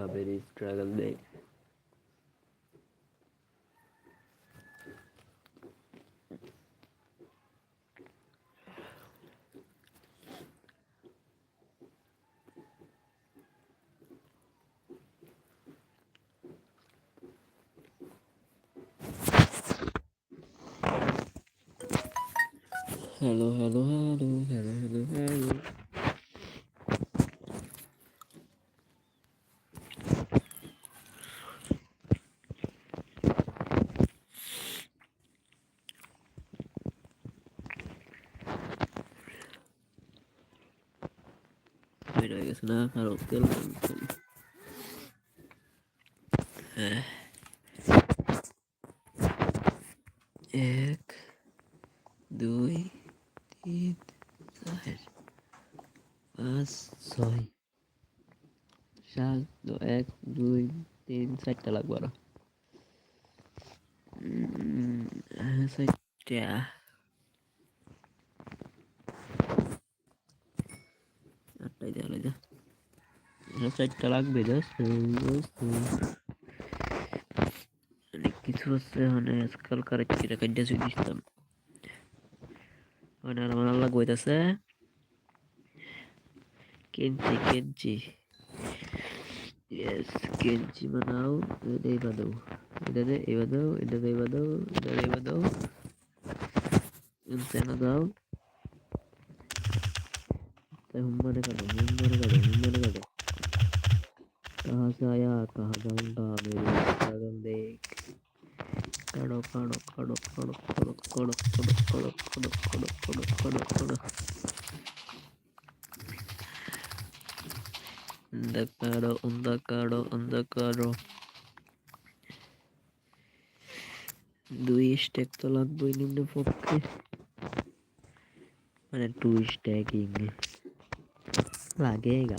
strawberry struggle day. hello, hello, hello, hello, hello. hello. হয়ে গেছে না কারণ তেল হ্যাঁ চারটা লাগবে অনেক কিছু আছে মানে আজকাল কারেক্টিরা কাইডা চুই দিতাম। মানে আর আমার আল্লাহ কইতাছে কেঞ্চি কেঞ্চি ইয়েস কেঞ্চি বানাও, এটা এবার দাও এটা দে এবার দাও এটা দে এবার দাও এটা দে এবার দাও দাও। তাই হুম্মানে কাটো হুম্মানে কাটো হুম্মানে ராசாயா காதண்டா மேரி கதந்தே கடோ கடோ கடோ கடோ கடோ கடோ கடோ கடோ கடோ கடோ கடோ கடோ கடோ இந்த காடோ இந்த காடோ இந்த காடோ দুই স্ট্যাক তো লাগবেই নিম্ন পক্ষে মানে টু স্ট্যাকিং লাগে গা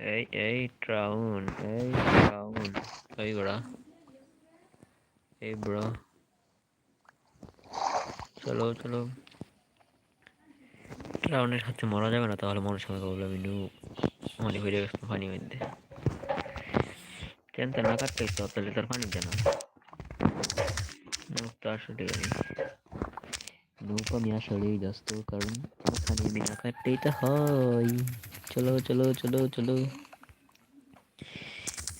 এই এই ট্রাউন এই ট্রাউন এই বড়া এই ব্রো চলো চলো ট্রাউনের হাতে মরা যাবে না তাহলে মনের সঙ্গে বলব আমি নু পানি হয়ে গেছে পানি মধ্যে কেন না কাটতে তো তাহলে তার পানি দেয় না। মুক্ত আসলে গেলে নৌকা আমি আসলেই ব্যস্ত কারণ ওখানে আমি না কাটতেই তো হয় চলো চলো চলো চলো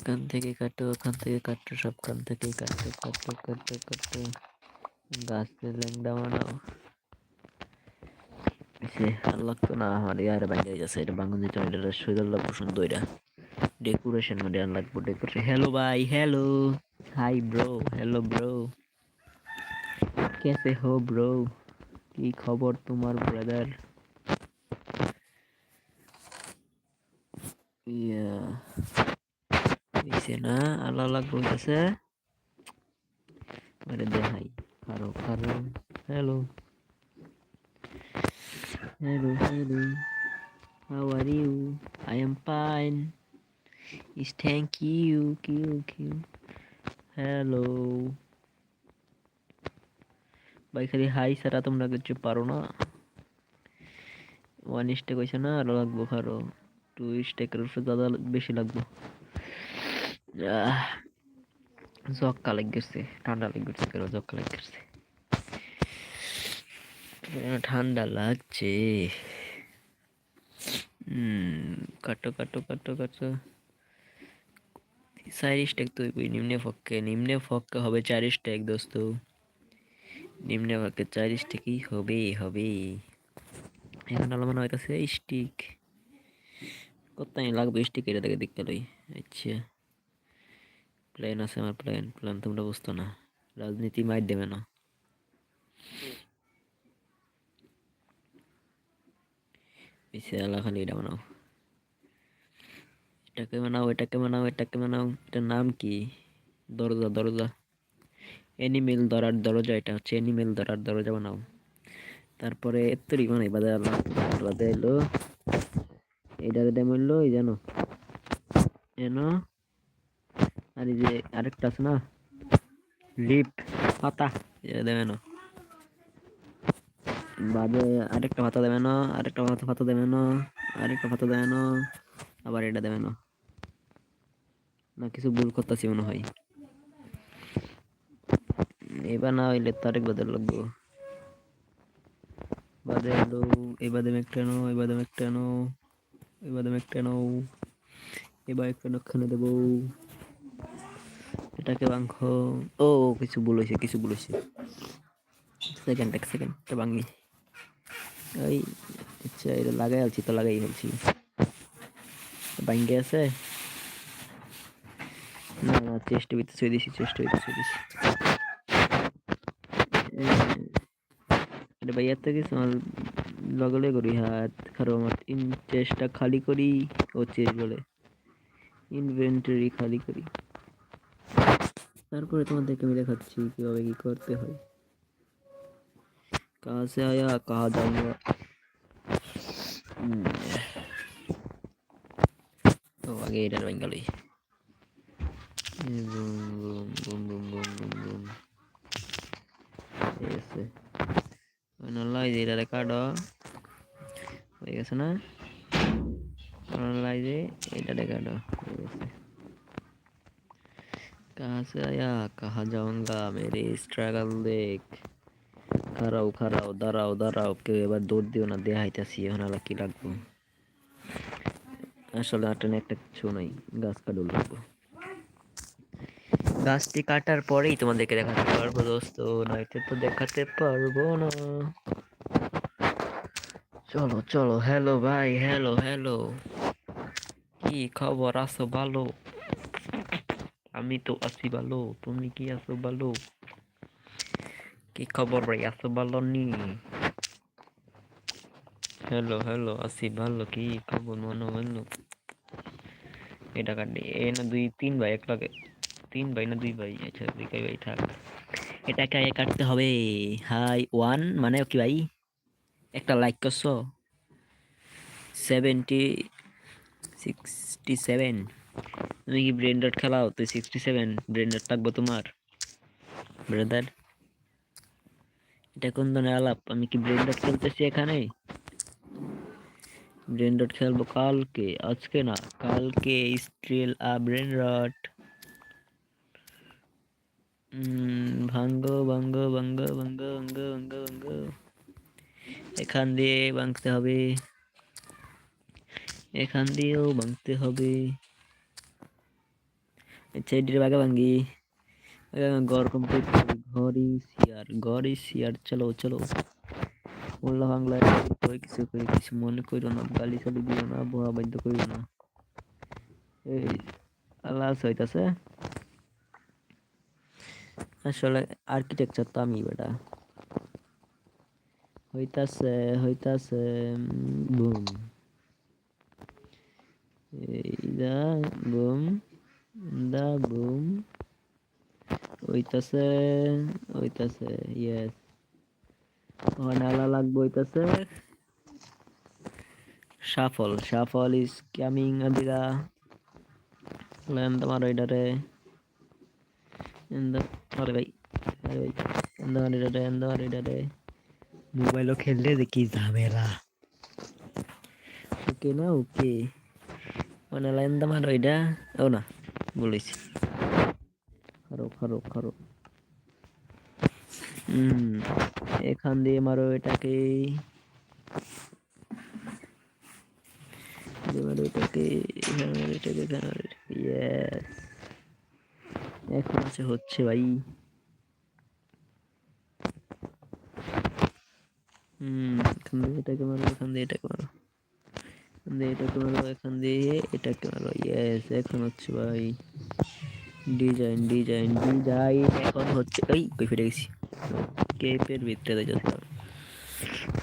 কান থেকে কাটো ওখান থেকে কাটো সব কান থেকে কাটো কাটো কাটো কাটো গাছে ল্যাংডা বানাও সে আর লাগতো না আমার ইয়ার বাইরে যাচ্ছে এটা বাঙালি দিতে এটা সুন্দর লাগবো সুন্দর এটা ডেকোরেশন মধ্যে আর লাগবো ডেকোরেশন হ্যালো ভাই hello hi bro hello bro कैसे हो ब्रो কি খবর তোমার ব্রাদার ইয়া দিছে না? আল্লাহ আল্লাহ বলতেছে। আরে দেখাই। কারও কারও hello hello hello how are you I am fine is thank you Q কিউ হ্যালো ভাই, খালি হাই সারা তোমরা কিছু পারো না। ওয়ান স্টেক হয়েছে না, আরও লাগবো আরও টু স্টেকের দাদা বেশি লাগবো। জক্কা লেগে গেছে ঠান্ডা লেগে গেছে কেন জক্কা লেগে গেছে ঠান্ডা লাগছে। কাটো কাটো কাটো কাটো। চার স্টেক তো নিম্নে ফক্কে নিম্নে ফক্কে হবে চার স্টেক দোস্ত। নিম্নে ফক্কে চার স্টেকই হবে হবে। এখন আলো মনে হইতাছে, স্টিক। কোথায় লাগবে স্টিক এটা দেখে দেখতে লই? আচ্ছা। প্ল্যান আছে আমার প্ল্যান প্ল্যান তোমরা বুঝতো না। রাজনীতি মার দেবে না। খালি এটা বানাও। এটাকে বানাও এটাকে বানাও এটাকে বানাও। এটার নাম কি? দরজা দরজা। এনিমেল ধরার দরজা, এটা হচ্ছে এনিমেল ধরার দরজা বানাও। তারপরে এত্তরি বাদে আল্লাহ বাদে এলো এইটার দাম হইল এই জানো এনো আর এই যে আরেকটা আছে না লিপ পাতা, এটা দেবে না বাদে আরেকটা পাতা দেবে না আরেকটা পাতা পাতা দেবে না আরেকটা পাতা দেবে না আবার এটা দেবে না না, কিছু ভুল করতেছি মনে হয়। এবার না হইলে তো আরেক বদল লাগবো। বাদে এলো এই বাদে একটা নো এই বাদে একটা নো এই বাদে একটা নো এবার একটা নখানে দেবো। এটাকে বাংখ ও কিছু হয়েছে কিছু হয়েছে। সেকেন্ড এক সেকেন্ড এটা ভাঙি। ওই আচ্ছা এটা লাগাই আলছি তো লাগাই ফেলছি ভাঙ্গে আছে? না না, চেষ্টা ভিতরে ছুঁয়ে দিছি, চেষ্টা ভিতরে ছুঁয়ে দিছি। আরে ভাই এত কিছু লগলে করি, হাত কারও আমার চেষ্টা খালি করি, ও চেষ্ট বলে। ইনভেন্টরি খালি করি। তারপরে তোমাদেরকে আমি দেখাচ্ছি কীভাবে কী করতে হয়। কাহা সে আয়া কাহা যাওয়া তো আগে এটার বেঙ্গালি বুম বুম बूम ऐसे অনলাইজ এটা রেকর্ডও হয়ে গেছে না অনলাইজে এটা রেকর্ডও হয়ে গেছে कहाँ से आया कहाँ जाऊंगा मेरे स्ट्रगल देख খারাও খারাও দাঁড়াও দাঁড়াও কেউ এবার দৌড় দিও না দেখাইতেছি এখন আলা কি লাগবো আসলে আটেনে একটা কিছু নাই গাছ কাটুল লাগবো গাছটি কাটার পরেই তোমাদেরকে দেখাতে পারব, দোস্ত। নয়তো তো দেখাতে পারব না। চলো চলো হ্যালো ভাই হ্যালো হ্যালো কি খবর? আছো ভালো? আমি তো আছি ভালো। তুমি কি আছো ভালো? কি খবর ভাই? আছো ভালো নি? হ্যালো হ্যালো আছি ভালো। কি খবর? মনে হলো এটা কাটি এ না দুই, তিন ভাই এক লাগে তিন ভাই না দুই ভাই? আচ্ছা দুই ভাই থাক। এটাকে আগে কাটতে হবে। হাই ওয়ান মানে কি ভাই? একটা লাইক করছ? সেভেন্টি সিক্সটি সেভেন তুমি কি ব্রেন ডট খেলাও? তুই সিক্সটি সেভেন ব্রেন ডট থাকব তোমার। ব্রাদার এটা কোন ধরনের আলাপ? আমি কি ব্রেন ডট খেলতেছি এখানে? ব্রেন ডট খেলব কালকে, আজকে না, কালকে স্ট্রিল আ ব্রেন রট ভাঙ্গো ভাঙ্গো ভাঙ্গো ভাঙ্গো ভাঙ্গো ভাঙ্গো ভাঙ্গো। এখান দিয়ে ভাঙতে হবে। এখান দিয়েও ভাঙতে হবে। আচ্ছা এটির বাগে ভাঙ্গি ঘর কমপ্লিট ঘরই শিয়ার ঘরই শিয়ার। চলো চলো। মোল্লা বাংলায় কই কিছু কই কিছু মনে করো না। গালি সালি দিও না বোয়া বাধ্য করিও না। এই আল্লাহ হইতাছে। আসলে আর্কিটেকচার তো আমি বেটা। হইতাছে হইতাছে boom. The boom the boom. হইতাছে হইতাছে ইয়েস নালা লাগবে হইতাছে। সাফল সাফল ইজ কামিং আদিরা। লেন তোমার ওইটারে এন্দ আরে ভাই আরে ভাই এন্দ ওইটারে এন্দ ওইটারে মোবাইলও খেললে দেখি ঝামেলা ওকে না ওকে মানে লাইন তোমার ওইটা ও না বলেছি খারো খারো খারো হুম এখান দিয়ে মারো এটাকে মারো এটাকে এখানে মারো এটাকে এখানে মারো ইয়েস এখন আছে হচ্ছে ভাই। হুম, এখান দিয়ে এটাকে মারো, এখান দিয়ে এটাকে মারো। এখান দিয়ে এটাকে মারো, এখান দিয়ে এটাকে মারো। ইয়েস এখন হচ্ছে ভাই। ডিজাইন ডিজাইন ডিজাইন এখন হচ্ছে ওই কই ফিরে গেছি। কেপের ভিতরে যাচ্ছিলাম।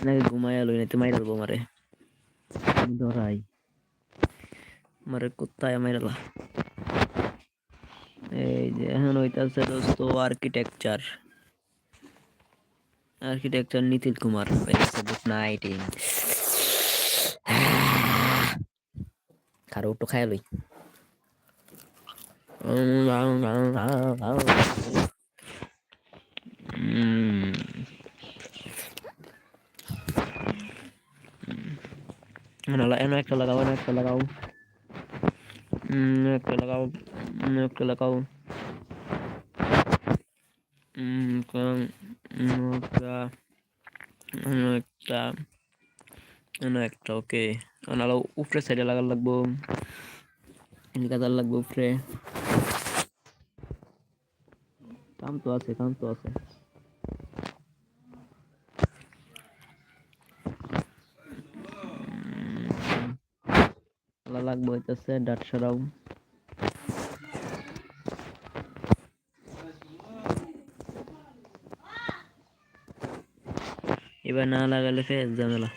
নাকি ঘুমায় আলো না তোমায় ডালবো মারে ধরাই। মারে কোথায় মেরালা এই যে এখন হইতাছে দোস্ত architecture architecture Nitil Kumar good night খারো তো খাই লই এনো একটা লাগাও এনো একটা লাগাও একটা লাগাও উম, একটা লাগাও উম, একটা- উম, একটা উম, একটা এনো একটা ওকে নাহলে উপরে সাইডে লাগার লাগবো গাদার লাগবো উপরে কাম তো আছে কাম তো আছে খেলা লাগবো হইতেছে, ডাট এবার না লাগালে ফের ঝামেলা।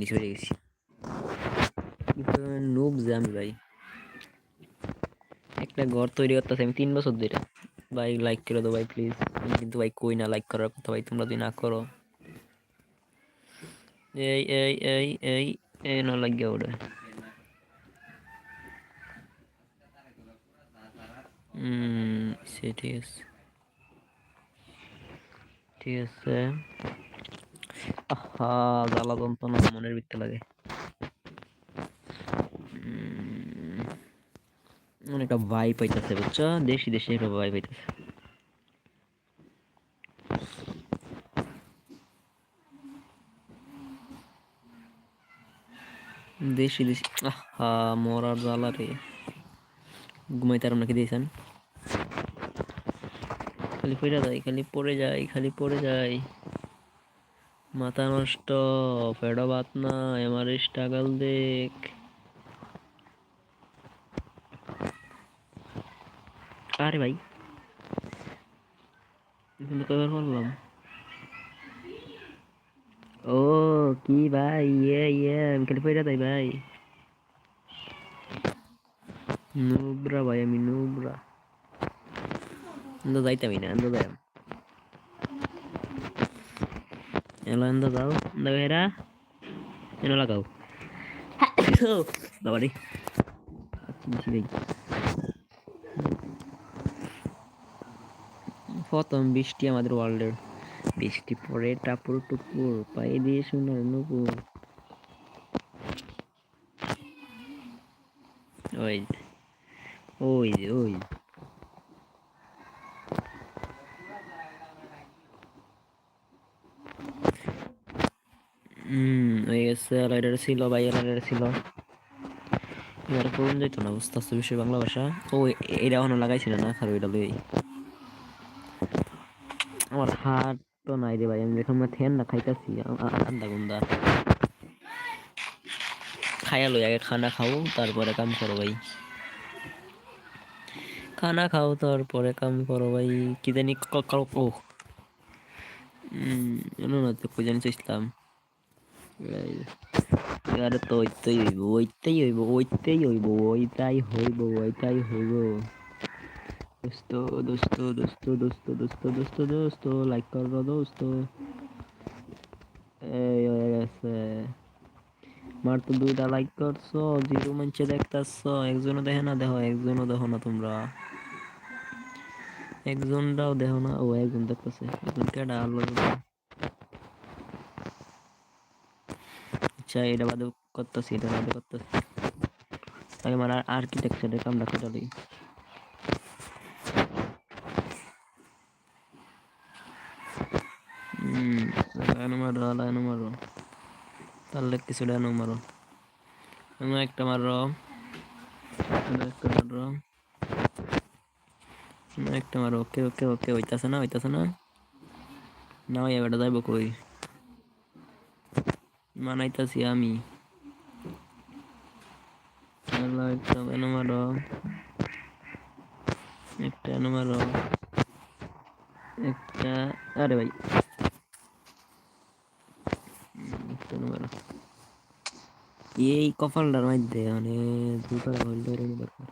নিচে পড়ে গেছি। নুব যে আমি ভাই। একটা ঘর তৈরি করতেছি আমি তিন বছর ধরে। ভাই লাইক করে দাও ভাই প্লিজ আমি কিন্তু ভাই কই না লাইক করার কথা ভাই, তোমরা যদি না করো। এই এই এই এই এই না লাগিয়া ওরে। সে ঠিক আছে। ঠিক আছে। আহা, জ্বালা যন্ত্রণা মনের ভিতরে লাগে। অনেকটা ভাই পাইতেছে, বুঝছ? দেশি দেশি একটা ভাই পাইতেছে। দেশি দেশি, আহা, মরার জ্বালা রে। ঘুমাইতে আর নাকি দিয়েছেন? খালি পড়ে যায় খালি পড়ে যায় খালি পড়ে যায় মাথা নষ্ট, ফেডো বাত না আমার স্ট্রাগল দেখ। আরে ভাই। কিন্তু কয়বার বললাম। ও, কি ভাই? ইয়ে ইয়ে আমি খালি পড়ে যাই ভাই। নুবরা ভাই, আমি নুবরা। এন্দা যাইতামই না, এন্দা যাই এলা, এন্দা যাও। এন্দা বেরা এনে লাগাও। বাবা রে ভাই প্রথম বৃষ্টি আমাদের ওয়ার্ল্ডের। বৃষ্টি পরে টাপুর টুপুর, পায়ে দিয়ে সোনার নুপুর। ওই ওই ওই ছিল, ভাই রাইডার ছিল। এবার করুন যাইতো না, বুঝতে পারছ বিষয় বাংলা ভাষা। ও এটা এখনও লাগাইছিল না খারো এটা লই আমার হাত তো নাই রে ভাই, আমি যখন থেন না খাইতাছি আন্দা গুন্দা খাইয়া লই আগে খানা খাও, তারপরে কাম করো ভাই। খানা খাও, তারপরে কাম করো ভাই। কি জানি ও। না তো, কই জানি চাইছিলাম আরে তো ওইটাই হইব ওইটাই হইব ওইটাই হইব ওইটাই হইব ওইটাই হইব। দোস্ত দোস্ত দোস্ত দোস্ত দোস্ত লাইক করো দোস্ত এই হয়ে মার তো দুইটা লাইক করছ, জিরো একজনও দেখে না, দেখো, একজনও দেখো না তোমরা। একজনটাও দেখো না, ও একজন দেখতেছে, একজন কেডা আলো আচ্ছা এটা বাদে করতেছি, এটা বাদে করতেছি। আগে আমার আর্কিটেকচারের কামটা করে লাগানো মারো লাগানো মারো তাহলে কিছু ডানো মারো একটা মারো একটা মারো একটা মারো ওকে ওকে ওকে, হইতাছে না হইতাছে না। না ওই এবারটা যাইব কই? মানাইতাছি আমি। একটা একটা একটা একটা, আরে ভাই। একটা number। এই কপালটার মধ্যে মানে দুটো হোল্ডার দরকার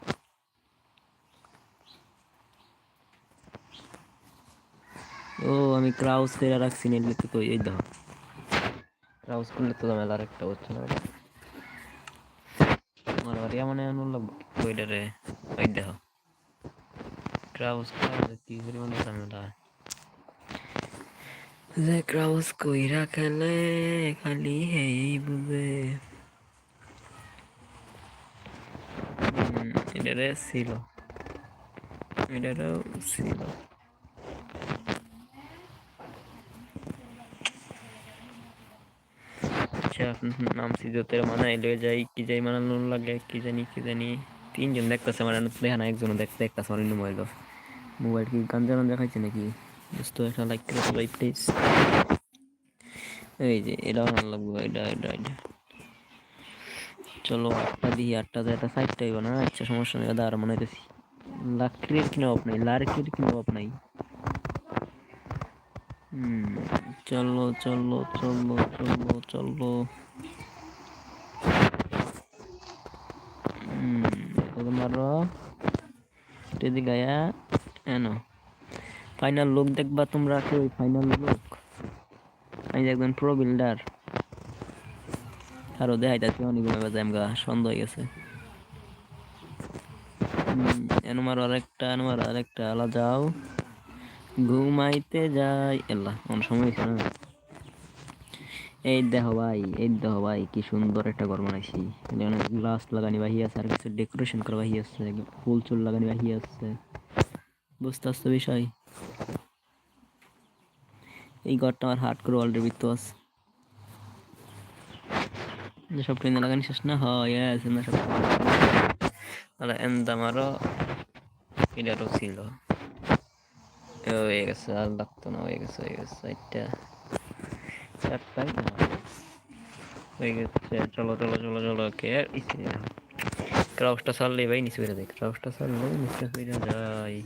ও আমি ক্রাউস করে রাখছি নিলে তো এই দেখো ক্রাউস করলে তো ঝামেলা আরেকটা হচ্ছে না আমার বাড়ি এমন এমন লাগবে ওইটা রে ওই দেখো ক্রাউস করলে কি পরিমাণে ঝামেলা কইরা খেলে, খালি হেই বুঝে। আচ্ছা নামছি যতের মানাই লয়ে যাই, কি যাই মানানো লাগে, কি জানি কি জানি। তিনজন দেখতেছে মানানো দেখা না একজন দেখতে দেখতেছে আমার মোবাইল মোবাইল কি গান গাঞ্জা দেখাইছে নাকি? দোস্ত, একটা লাইক করে সবাই প্লিজ এই যে এটা ভালো লাগবে, এটা এটা এটা। চলো, আটটা দিই, আটটা তো একটা সাইডটা হইব না? আচ্ছা সমস্যা নেই দাঁড়া মনে হইতেছি লাকড়ির কিনে অপ নাই, লার্কির কিনে অপ নাই। চলো চলো চলো চলো চলো। মারো? টেদি গায়া এনো। ফাইনাল লোক দেখবা তোমরা কি ওই ফাইনাল লোক আমি একজন প্রো বিল্ডার আরও দেখাইতাছি অনেক বাজে আমগা সন্দেহ হয়ে গেছে। হুম, এনো আরেকটা এনো মারো আরেকটা আলা যাও। ঘুমাইতে যাই। এল্লা অনেক সময় হয়েছে না? এই দেখো ভাই এই দেখো ভাই কি সুন্দর একটা ঘর বানাইছি। অনেক গ্লাস লাগানি বাহি আছে আর কিছু ডেকোরেশন করা বাহি আছে ফুল চুল লাগানি বাহি আছে। বুঝতে আসতে বিষয়? এই ঘরটা আমার হাট করে অলরেডি তো আছে। যে সব ট্রেনে লাগানি শেষ না? হয় আছে না সব। এটারও ছিল। হয়ে গেছে, আর লাগতো না, হয়ে গেছে হয়ে গেছে এটা চারটাই হয়ে গেছে, চলো চলো চলো চলো, কে ক্রাউসটা ছাড়লেই ভাই নিচে বেড়ে যায় ক্রাউসটা ছাড়লেই নিচে যায়।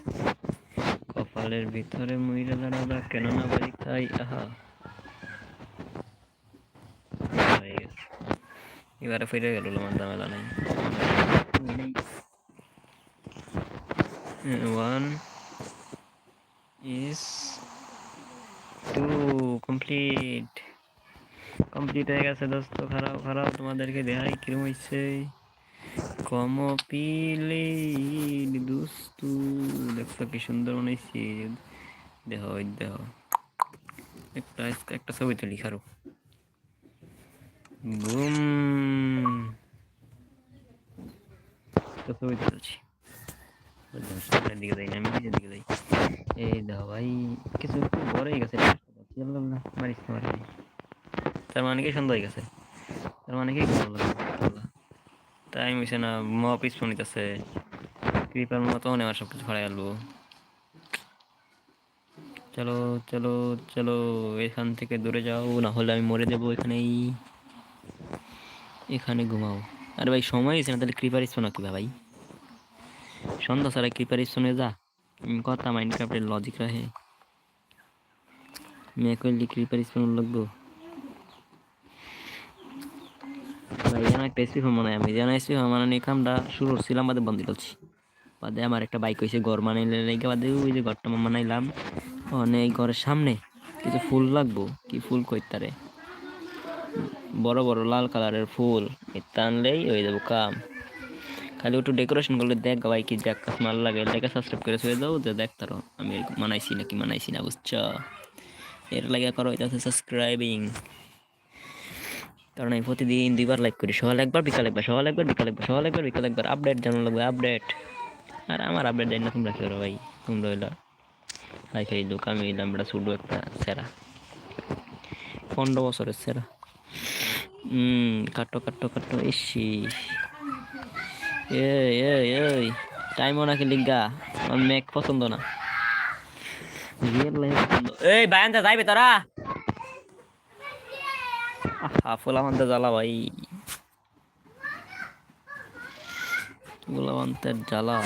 কপালের ভিতরে মইরা দাঁড়াবা কেন না বাড়ি খাই আহা এবারে ফিরে গেল আমার ঝামেলা নাই। One is two complete complete হয়ে গেছে দোস্ত, খারাপ খারাপ। তোমাদেরকে দেখাই কিরম হয়েছে কম পিলে দুস্তু। দেখছ কি সুন্দর বানাইছি। দেহ দেহ। একটা একটা ছবি তুলি খারো একটা ছবি তুলছি। দিকে যাই আমি নিচের দিকে যাই। এই ভাই, কিছু গেছে। তার মানে কি সুন্দর হয়ে গেছে? তার মানে কি টাইম হয়েছে না ম পিছন নিতেছে। কৃপার মতো আমার সব কিছু ফাড়াই আলবো চলো চলো চলো, এখান থেকে দূরে যাও, না হলে আমি মরে যাব এখানেই। এখানে ঘুমাও। আরে ভাই, সময় হয়েছে না, তাহলে কৃপার ইস্পো না কিবা ভাই? সন্ধ্যা সারা কৃপার ইস্পনে যা। কথা মাইন্ড ক্রাফটের লজিক রাখে। মেয়ে করলে কৃপার ইস্পন লাগবো। আমার একটা বাইক হয়েছে ঘর ওই যে ঘরটা মানে এই ঘরের সামনে কিছু ফুল লাগবো, কি ফুল কইতারে বড় বড় লাল কালারের ফুল এ টানলেই হয়ে যাব কাম। খালি একটু ডেকোরেশন করলে দেখ ভাই কি দেখ মাল লাগে। সাবস্ক্রাইব করে ছুঁয়ে দাও, যে দেখ তারও আমি মানাইছি নাকি মানাইছি না, বুঝছ? এর লাগে করো, এটা সাবস্ক্রাইবিং কারণ আমি প্রতিদিন দুইবার লাইক করি, সকাল একবার, বিকাল একবার, সকাল একবার, বিকাল একবার, সকাল একবার, বিকাল একবার আপডেট জানানো লাগবে আপডেট আর আমার আপডেট জানি না, তোমরা কি করো ভাই? তোমরা হইল হাই খাই লোক, আমি হইলাম বেটা শুধু একটা সেরা। পনেরো বছরের সেরা। কাটো কাটো কাটো এসি এই এই এই টাইমও নাকি লিগা, আমার মেক পছন্দ না। এই বায়ানটা যাইবে তারা? হাফুলা মানতে জ্বালা ভাই। গুলা জ্বালা।